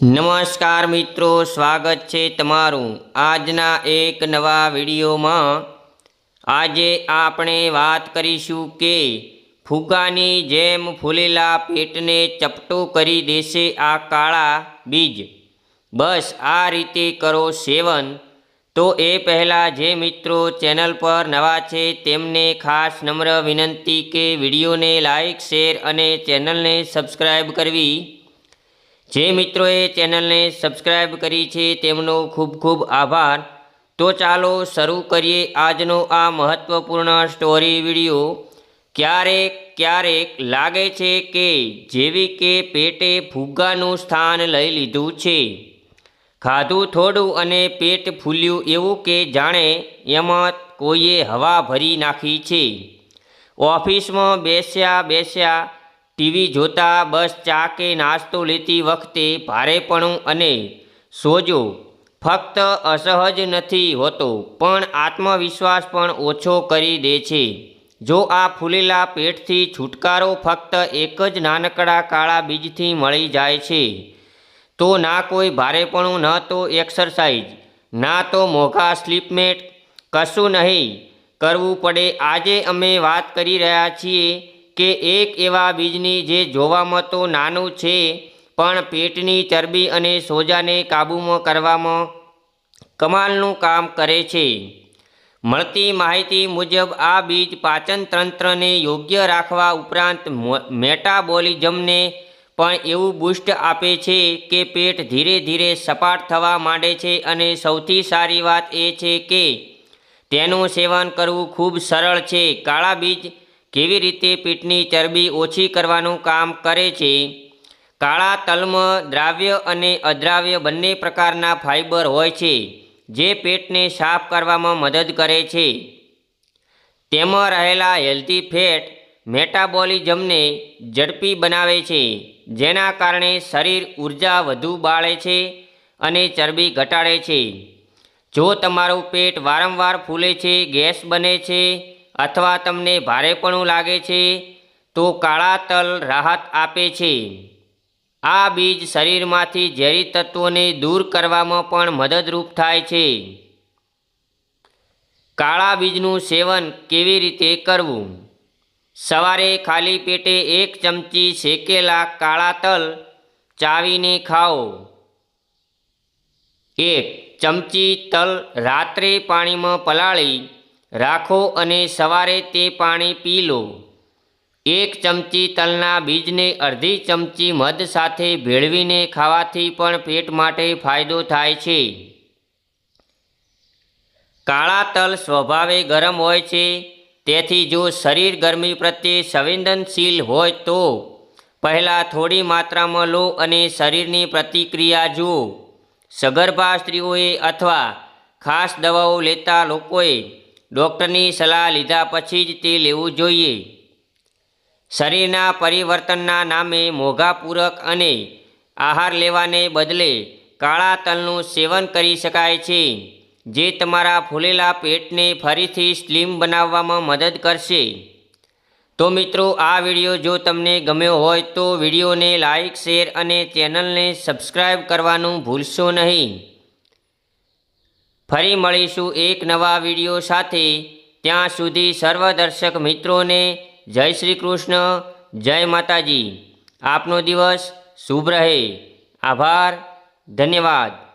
નમસ્કાર મિત્રો, સ્વાગત છે તમારું આજના એક નવા વિડીયોમાં. આજે આપણે વાત કરીશું કે ફૂગાની જેમ ફૂલેલા પેટને ચપટો કરી દેશે આ કાળા બીજ. બસ આ રીતે કરો સેવન. તો એ પહેલાં જે મિત્રો ચેનલ પર નવા છે તેમને ખાસ નમ્ર વિનંતી કે વિડીયોને લાઇક શેર અને ચેનલને સબસ્ક્રાઈબ કરવી. જે મિત્રોએ ચેનલને સબસ્ક્રાઈબ કરી છે તેમનો ખૂબ ખૂબ આભાર. તો ચાલો શરૂ કરીએ આજનો આ મહત્ત્વપૂર્ણ સ્ટોરી વીડિયો ક્યારેક ક્યારેક લાગે છે કે જેવી કે પેટે ફુગ્ગાનું સ્થાન લઈ લીધું છે. ખાધું થોડું અને પેટ ફૂલ્યું એવું કે જાણે એમાં કોઈએ હવા ભરી નાખી છે. ઓફિસમાં બેસ્યા બેસ્યા ટીવી જોતા, બસ ચા કે નાસ્તો લેતી વખતે ભારેપણું અને સોજો ફક્ત અસહજ નથી હોતો, પણ આત્મવિશ્વાસ પણ ઓછો કરી દે છે. જો આ ફૂલેલા પેટથી છુટકારો ફક્ત એક જ નાનકડા કાળા બીજથી મળી જાય છે, તો ના કોઈ ભારેપણું, ન તો એક્સરસાઇઝ, ના તો મોઘા સ્લીપમેટ, કશું નહીં. કરવું પડે. આજે અમે વાત કરી રહ્યા છીએ કે એક એવા બીજની જે જોવામાં તો નાનું છે, પણ પેટની ચરબી અને સોજાને કાબૂમાં કરવામાં કમાલનું કામ કરે છે. મળતી માહિતી મુજબ, આ બીજ પાચન તંત્રને યોગ્ય રાખવા ઉપરાંત મેટાબોલિઝમને પણ એવું બુસ્ટ આપે છે કે પેટ ધીરે ધીરે સપાટ થવા માંડે છે અને સૌથી સારી વાત એ છે કે તેનું સેવન કરવું ખૂબ સરળ છે. કાળા બીજ કેવી રીતે પીઠની ચરબી ઓછી કરવાનું કામ કરે છે? કાળા, તલમ, દ્રાવ્ય અને અદ્રાવ્ય બંને પ્રકારના ફાઇબર હોય છે, જે પેટને સાફ કરવામાં મદદ કરે છે. તેમાં રહેલા હેલ્ધી ફેટ મેટાબોલિઝમને ઝડપી બનાવે છે, જેના કારણે શરીર ઊર્જા વધુ બાળે છે અને ચરબી ઘટાડે છે. જો તમારું પેટ વારંવાર ફૂલે છે, ગેસ બને છે અથવા તમને ભારેપણું લાગે છે, તો કાળા તલ રાહત આપે છે. આ બીજ શરીરમાંથી ઝેરી તત્વોને દૂર કરવામાં પણ મદદરૂપ થાય છે. કાળા બીજનું સેવન કેવી રીતે કરવું? સવારે ખાલી પેટે એક ચમચી શેકેલા કાળા તલ ચાવીને ખાઓ. એક ચમચી તલ રાત્રે પાણીમાં પલાળી રાખો અને સવારે તે પાણી પી લો. એક ચમચી તલના બીજને અડધી ચમચી મધ સાથે ભેળવીને ખાવાથી પણ પેટ માટે ફાયદો થાય છે. કાળા તલ સ્વભાવે ગરમ હોય છે, તેથી જો શરીર ગરમી પ્રત્યે સંવેદનશીલ હોય તો પહેલાં થોડી માત્રામાં લો અને શરીરની પ્રતિક્રિયા જુઓ. સગર્ભા સ્ત્રીઓએ અથવા ખાસ દવાઓ લેતા લોકોએ ડૉક્ટરની સલાહ લીધા પછી જ તે લેવું જોઈએ. શરીરના પરિવર્તનના નામે મોઘા પૂરક અને આહાર લેવાને બદલે કાળા તલનું સેવન કરી શકાય છે, જે તમારા ફૂલેલા પેટને ફરીથી સ્લિમ બનાવવામાં મદદ કરશે. તો મિત્રો, આ વીડિયો જો તમને ગમ્યો હોય તો વિડીયોને લાઇક શેર અને ચેનલને સબસ્ક્રાઈબ કરવાનું ભૂલશો નહીં. ફરી મળીશું એક નવા વીડિયો સાથે. ત્યાં સુધી સર્વ દર્શક મિત્રોને જય શ્રી કૃષ્ણ, જય માતાજી. આપનો દિવસ શુભ રહે. આભાર, ધન્યવાદ.